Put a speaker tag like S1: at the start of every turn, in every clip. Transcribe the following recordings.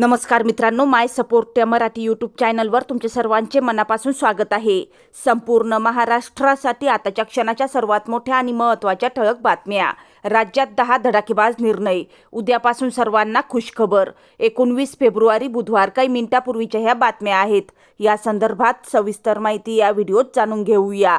S1: नमस्कार मित्रांनो माय support Marathi YouTube चॅनलवर तुमचे सर्वांचे मनापासून स्वागत आहे. संपूर्ण महाराष्ट्रासाठी आताच्या क्षणाच्या सर्वात मोठ्या आणि महत्त्वाच्या ठळक बातम्या. राज्यात दहा धडाकेबाज निर्णय. उद्यापासून सर्वांना खुशखबर. एकोणवीस फेब्रुवारी बुधवार काही मिनिटापूर्वीच्या ह्या बातम्या आहेत. या संदर्भात सविस्तर माहिती या व्हिडिओत जाणून घेऊया.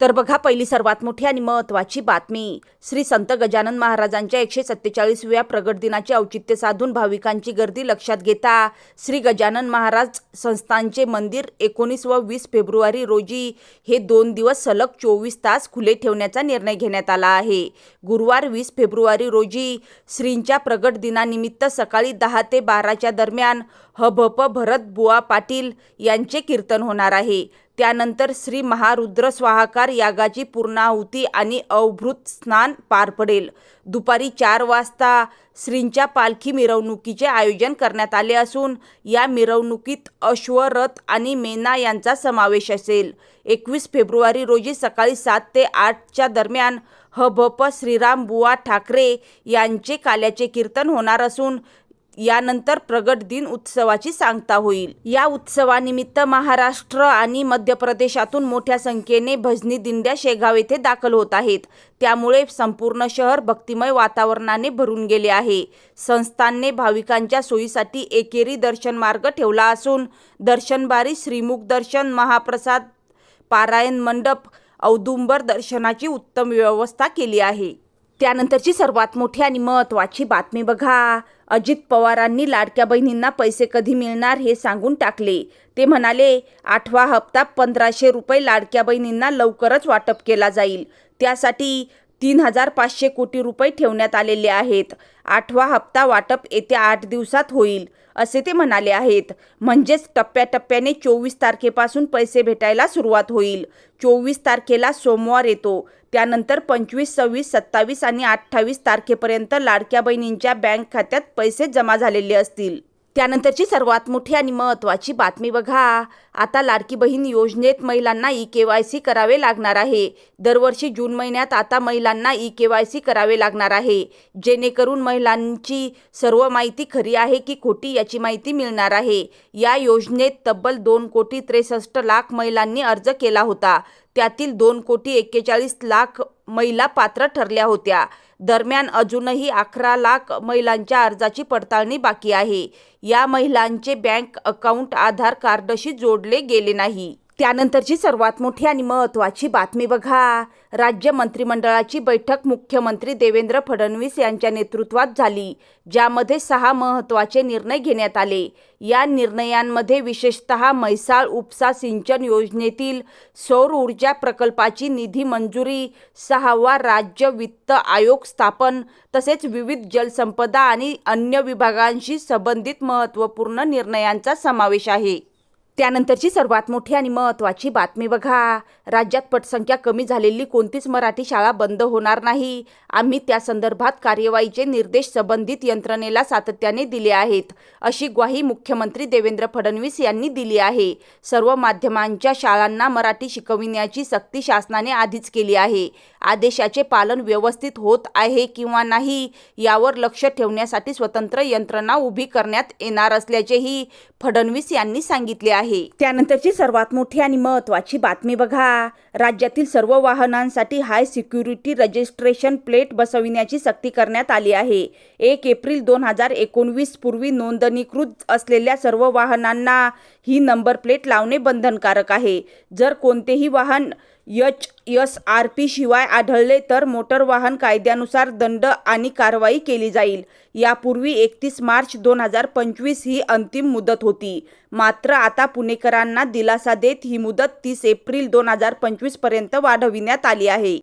S1: तर बघा पहिली सर्वात मोठी आणि महत्त्वाची बातमी. श्री संत गजानन महाराजांच्या एकशे सत्तेचाळीसव्या प्रगट दिनाचे औचित्य साधून भाविकांची गर्दी लक्षात घेता श्री गजानन महाराज संस्थानचे मंदिर एकोणीस व वीस फेब्रुवारी रोजी हे दोन दिवस सलग चोवीस तास खुले ठेवण्याचा निर्णय घेण्यात आला आहे. गुरुवार वीस फेब्रुवारी रोजी श्रींच्या प्रगट दिनानिमित्त सकाळी दहा ते बाराच्या दरम्यान हभप भरत बुवा पाटील यांचे कीर्तन होणार आहे. त्यानंतर श्री महारुद्र स्वाहाकार यागाची पूर्णाहुती आणि अवभृत स्नान पार पडेल. दुपारी चार वाजता श्रींच्या पालखी मिरवणुकीचे आयोजन करण्यात आले असून या मिरवणुकीत अश्वरथ आणि मेना यांचा समावेश असेल. एकवीस फेब्रुवारी रोजी सकाळी सात ते आठच्या दरम्यान हभप श्रीराम बुवा ठाकरे यांचे काल्याचे कीर्तन होणार असून यानंतर प्रगट दिन उत्सवाची सांगता होईल. या उत्सवानिमित्त महाराष्ट्र आणि मध्य प्रदेशातून मोठ्या संख्येने भजनी दिंड्या शेगाव येथे दाखल होत आहेत. त्यामुळे संपूर्ण शहर भक्तिमय वातावरणाने भरून गेले आहे. संस्थानने भाविकांच्या सोयीसाठी एकेरी दर्शन मार्ग ठेवला असून दर्शनबारी श्रीमुख दर्शन महाप्रसाद पारायण मंडप औदुंबर दर्शनाची उत्तम व्यवस्था केली आहे. त्यानंतरची सर्वात मोठी आणि महत्त्वाची बातमी बघा. अजित पवारांनी लाडक्या बहिणींना पैसे कधी मिळणार हे सांगून टाकले. ते म्हणाले आठवा हप्ता पंधराशे रुपये लाडक्या बहिणींना लवकरच वाटप केला जाईल. त्यासाठी तीन हजार पाचशे कोटी रुपये ठेवण्यात आलेले आहेत. आठवा हप्ता वाटप येत्या आठ दिवसात होईल. असे ते म्हणाले आहेत. म्हणजेच टप्प्याटप्प्याने चोवीस तारखेपासून पैसे भेटायला सुरुवात होईल. चोवीस तारखेला सोमवार येतो. त्यानंतर पंचवीस सव्वीस सत्तावीस आणि अठ्ठावीस तारखेपर्यंत लाडक्या बहिणींच्या बँक खात्यात पैसे जमा झालेले असतील. त्यानंतरची सर्वात मोठी आणि महत्त्वाची बातमी बघा. आता लाडकी बहीण योजनेत महिलांना ई के वाय सी करावे लागणार आहे. दरवर्षी जून महिन्यात आता महिलांना ई के वाय सी करावे लागणार आहे. जेणेकरून महिलांची सर्व माहिती खरी आहे की खोटी याची माहिती मिळणार आहे. या योजनेत तब्बल दोन कोटी त्रेसष्ट लाख महिलांनी अर्ज केला होता. त्यातील दोन कोटी एक्केचाळीस लाख महिला पात्र ठरल्या होत्या. दरम्यान अजूनही अकरा लाख महिलांच्या अर्जाची पडताळणी बाकी आहे. या महिलांचे बँक अकाउंट आधार कार्डशी जोडले गेले नाही. त्यानंतरची सर्वात मोठी आणि महत्त्वाची बातमी बघा. राज्य मंत्रिमंडळाची बैठक मुख्यमंत्री देवेंद्र फडणवीस यांच्या नेतृत्वात झाली ज्यामध्ये सहा महत्त्वाचे निर्णय घेण्यात आले. या निर्णयांमध्ये विशेषत म्हैसाळ उपसा सिंचन योजनेतील सौर ऊर्जा प्रकल्पाची निधी मंजुरी सहावा राज्य वित्त आयोग स्थापन तसेच विविध जलसंपदा आणि अन्य विभागांशी संबंधित महत्त्वपूर्ण निर्णयांचा समावेश आहे. त्यानंतरची सर्वात मोठी आणि महत्त्वाची बातमी बघा. राज्यात पटसंख्या कमी झालेली कोणतीच मराठी शाळा बंद होणार नाही. आम्ही त्या संदर्भात कार्यवाहीचे निर्देश संबंधित यंत्रणेला सातत्याने दिले आहेत. अशी ग्वाही मुख्यमंत्री देवेंद्र फडणवीस यांनी दिली आहे. सर्व माध्यमांच्या शाळांना मराठी शिकविण्याची सक्ती शासनाने आधीच केली आहे. आदेशाचे पालन व्यवस्थित होत आहे किंवा नाही यावर लक्ष ठेवण्यासाठी स्वतंत्र यंत्रणा उभी करण्यात येणार असल्याचेही फडणवीस यांनी सांगितले आहे. त्यानंतरची सर्वात मोठी आणि महत्वाची बातमी बघा. राज्यातील सर्व वाहनांसाठी हाय सिक्युरिटी रजिस्ट्रेशन प्लेट बसविण्याची सक्ती करण्यात आली आहे. एक एप्रिल दोन हजार एकोणवीस पूर्वी नोंदणीकृत असलेल्या सर्व वाहनांना ही नंबर प्लेट लावणे बंधनकारक आहे. जर कोणतेही वाहन एच एस आर पी शिवाय आढळले तर मोटर वाहन कायद्यानुसार दंड आणि कारवाई केली जाईल. यापूर्वी एकतीस मार्च दोन हजार पंचवीस ही अंतिम मुदत होती. मात्र आता पुणेकरांना दिलासा देत ही मुदत तीस एप्रिल दोन हजार पंचवीसपर्यंत वाढविण्यात आली आहे.